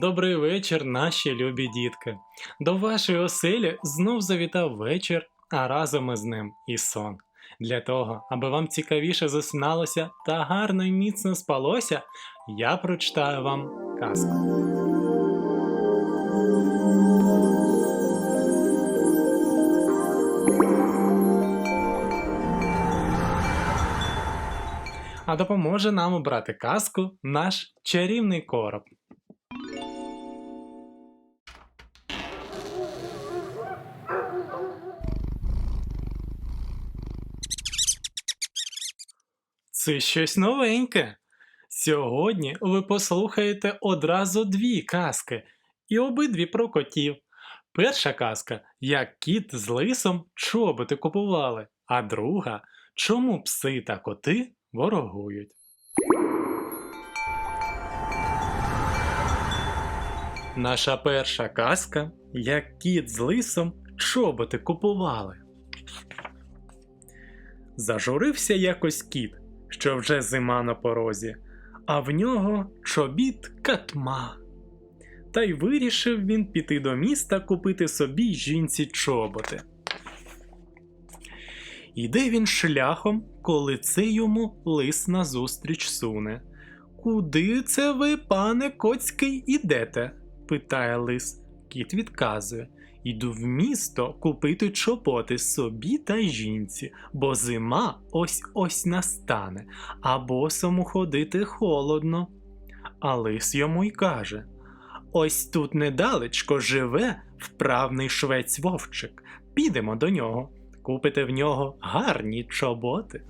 Добрий вечір, наші любі дітки. До вашої оселі знов завітав вечір, а разом із ним і сон. Для того, аби вам цікавіше засиналося та гарно і міцно спалося, я прочитаю вам казку. А допоможе нам обрати казку наш чарівний короб. Це щось новеньке. Сьогодні ви послухаєте одразу дві казки, і обидві про котів. Перша казка як кіт з лисом чоботи купували, а друга чому пси та коти ворогують. Наша перша казка як кіт з лисом чоботи купували. Зажурився якось кіт, що вже зима на порозі, а в нього чобіт катма. Та й вирішив він піти до міста купити собі жінці чоботи. Іде він шляхом, коли це йому лис назустріч суне. Куди це ви, пане коцький, ідете? питає лис. Кіт відказує. Іду в місто купити чоботи собі та жінці, бо зима ось ось настане, а босому ходити холодно. А лис йому й каже: Ось тут недалечко живе вправний швець вовчик. Підемо до нього, купите в нього гарні чоботи.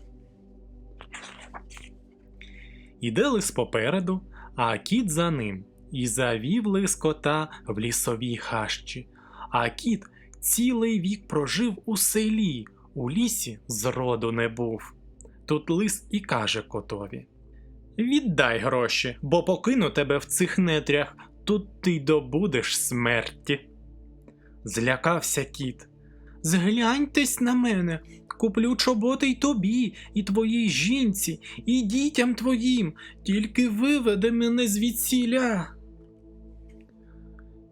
Іде лис попереду, а кіт за ним, і завів лис кота в лісовій хащі. А кіт цілий вік прожив у селі, у лісі зроду не був. Тут лис і каже котові: Віддай гроші, бо покину тебе в цих нетрях, тут ти добудеш смерті. Злякався кіт. Згляньтесь на мене, куплю чоботи й тобі, і твоїй жінці, і дітям твоїм, тільки виведе мене звідсіля.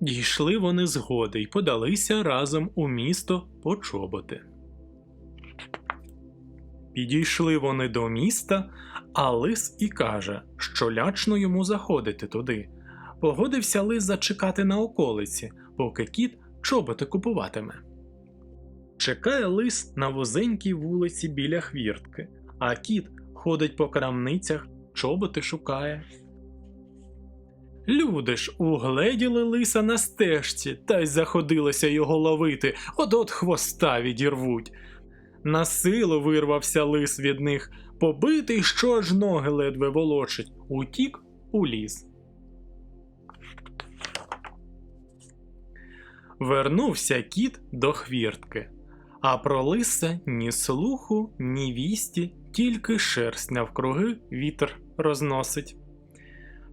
Дійшли вони згоди й подалися разом у місто по чоботи. Підійшли вони до міста, а лис і каже, що лячно йому заходити туди. Погодився лис зачекати на околиці, поки кіт чоботи купуватиме. Чекає лис на вузенькій вулиці біля хвіртки, а кіт ходить по крамницях, чоботи шукає. Люди ж угледіли лиса на стежці та й заходилися його ловити, от от хвоста відірвуть. На силу вирвався лис від них, побитий, що аж ноги ледве волочить, утік у ліс. Вернувся кіт до хвіртки, а про лиса ні слуху, ні вісті, тільки шерсть навкруги вітер розносить.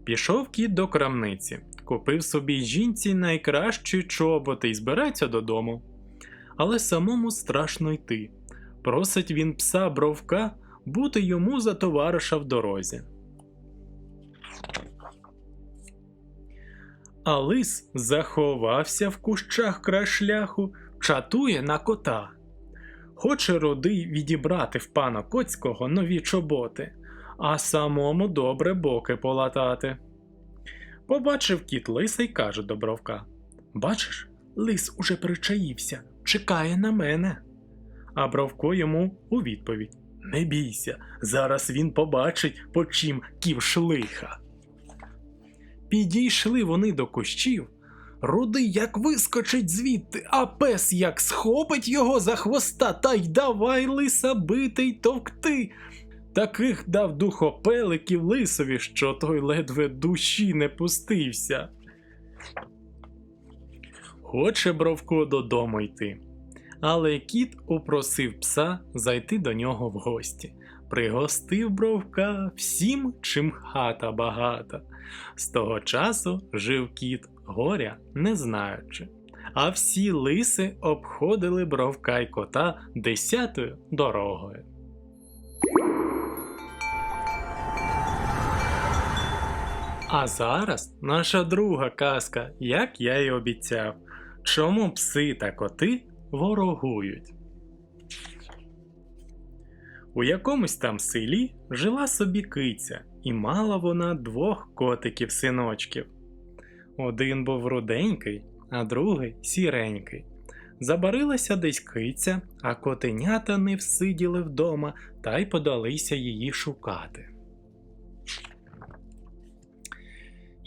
Пішов кіт до крамниці, купив собі жінці найкращі чоботи і збирається додому. Але самому страшно йти. Просить він пса бровка бути йому за товариша в дорозі. А лис заховався в кущах край шляху, чатує на кота. Хоче рудий відібрати в пана Коцького нові чоботи, а самому добре боки полатати. Побачив кіт лиса й каже до бровка: Бачиш, лис уже причаївся, чекає на мене. А бровко йому у відповідь: Не бійся, зараз він побачить, по чим ківш лиха. Підійшли вони до кущів. Рудий як вискочить звідти, а пес як схопить його за хвоста та й давай лиса бити й товкти. Таких дав духопеликів лисові, що той ледве душі не пустився. Хоче Бровко додому йти. Але кіт упросив пса зайти до нього в гості. Пригостив бровка всім, чим хата багата. З того часу жив кіт горя не знаючи, а всі лиси обходили бровка й кота десятою дорогою. А зараз наша друга казка, як я й обіцяв. Чому пси та коти ворогують? У якомусь там селі жила собі киця, і мала вона двох котиків-синочків. Один був руденький, а другий сіренький. Забарилася десь киця, а котенята не всиділи вдома та й подалися її шукати.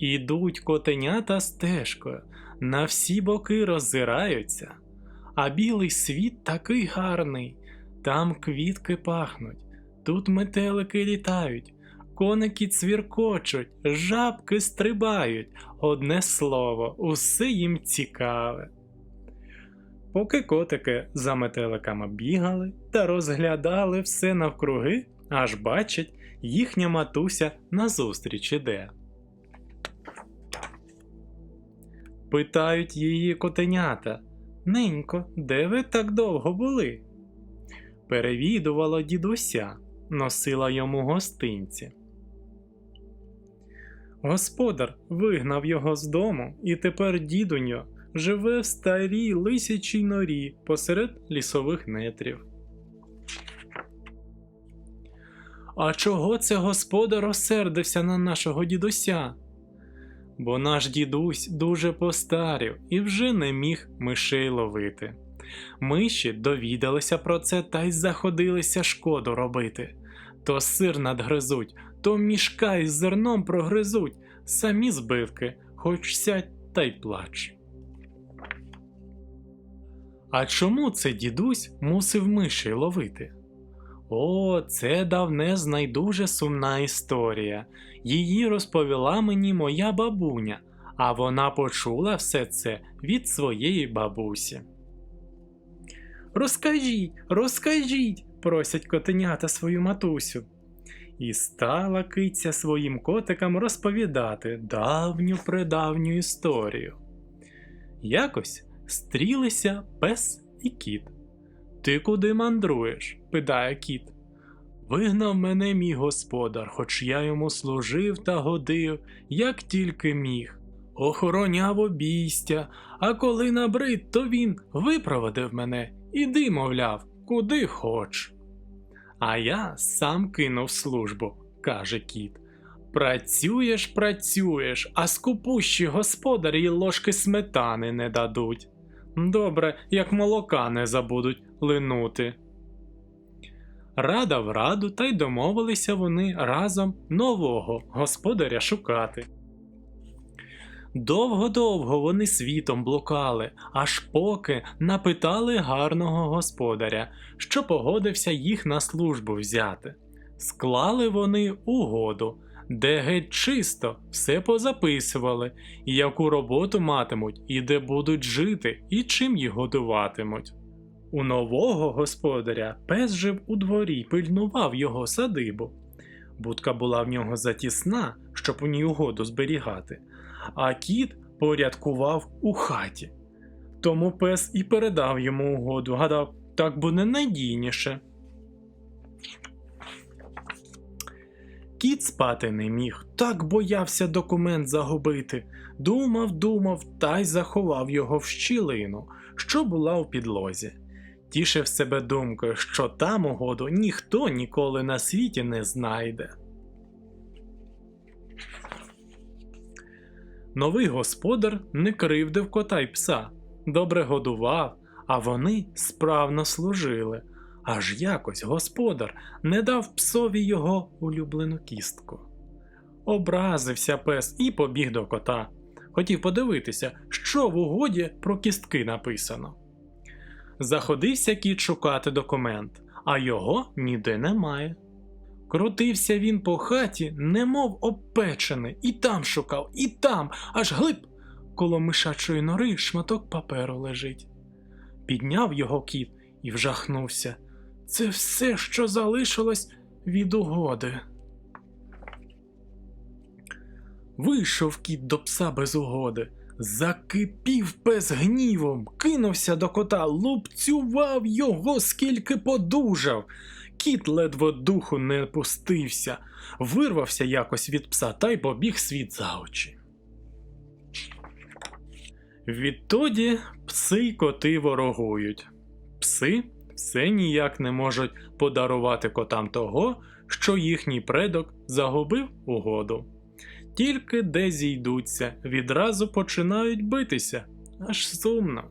Ідуть котенята стежкою, на всі боки роззираються, а білий світ такий гарний, там квітки пахнуть, тут метелики літають, коники цвіркочуть, жабки стрибають, одне слово, усе їм цікаве. Поки котики за метеликами бігали та розглядали все навкруги, аж бачать, їхня матуся назустріч іде. Питають її котенята. Ненько, де ви так довго були? Перевідувала дідуся, носила йому гостинці. Господар вигнав його з дому, і тепер дідуньо живе в старій лисячій норі посеред лісових нетрів. А чого це господар розсердився на нашого дідуся? Бо наш дідусь дуже постарів і вже не міг мишей ловити. Миші довідалися про це та й заходилися шкоду робити. То сир надгризуть, то мішка із зерном прогризуть, самі збивки, хоч сядь та й плач. А чому це дідусь мусив мишей ловити? О, це давнезна й дуже сумна історія. Її розповіла мені моя бабуня, а вона почула все це від своєї бабусі. Розкажіть, розкажіть, просять котенята свою матусю. І стала киця своїм котикам розповідати давню предавню історію. Якось стрілися пес і кіт. Ти куди мандруєш? питає кіт. Вигнав мене мій господар, хоч я йому служив та годив, як тільки міг. Охороняв обійстя, а коли набрид, то він випроводив мене, іди, мовляв, куди хоч. А я сам кинув службу, каже кіт. Працюєш, працюєш, а скупущі господарі й ложки сметани не дадуть. Добре, як молока не забудуть линути. Рада в раду, та й домовилися вони разом нового господаря шукати. Довго-довго вони світом блукали, аж поки напитали гарного господаря, що погодився їх на службу взяти. Склали вони угоду, де геть чисто все позаписували, яку роботу матимуть, і де будуть жити, і чим їх годуватимуть. У нового господаря пес жив у дворі й пильнував його садибу. Будка була в нього затісна, щоб у ній угоду зберігати, а кіт порядкував у хаті. Тому пес і передав йому угоду, гадав, так буде надійніше. Кіт спати не міг, так боявся документ загубити. Думав, думав та й заховав його в щілину, що була у підлозі. Тішив себе думкою, що там угоду ніхто ніколи на світі не знайде. Новий господар не кривдив кота й пса, добре годував, а вони справно служили. Аж якось господар не дав псові його улюблену кістку. Образився пес і побіг до кота. Хотів подивитися, що в угоді про кістки написано. Заходився кіт шукати документ, а його ніде немає. Крутився він по хаті, немов обпечений, і там шукав, і там, аж глиб. Коло мишачої нори шматок паперу лежить. Підняв його кіт і вжахнувся. Це все, що залишилось від угоди. Вийшов кіт до пса без угоди, закипів пес гнівом, кинувся до кота, лупцював його, скільки подужав. Кіт ледве духу не пустився, вирвався якось від пса та й побіг світ за очі. Відтоді пси й коти ворогують. Пси все ніяк не можуть подарувати котам того, що їхній предок загубив у году. Тільки де зійдуться, відразу починають битися, аж сумно.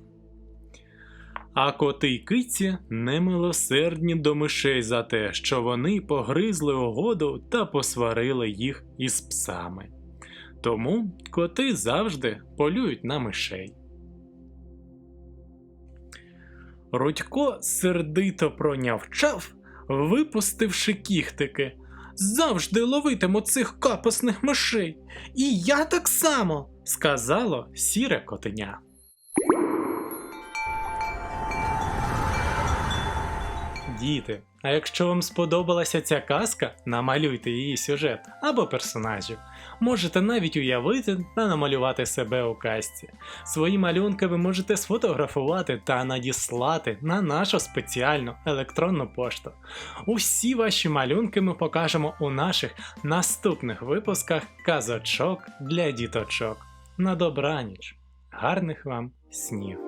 А коти й киці немилосердні до мишей за те, що вони погризли угоду та посварили їх із псами. Тому коти завжди полюють на мишей. Рудько сердито пронявчав, випустивши кіхтики. Завжди ловитиму цих капосних мишей. І я так само, сказало сіре котеня. Діти, а якщо вам сподобалася ця казка, намалюйте її сюжет або персонажів. Можете навіть уявити та намалювати себе у казці. Свої малюнки ви можете сфотографувати та надіслати на нашу спеціальну електронну пошту. Усі ваші малюнки ми покажемо у наших наступних випусках казочок для діточок. На добраніч! Гарних вам снів!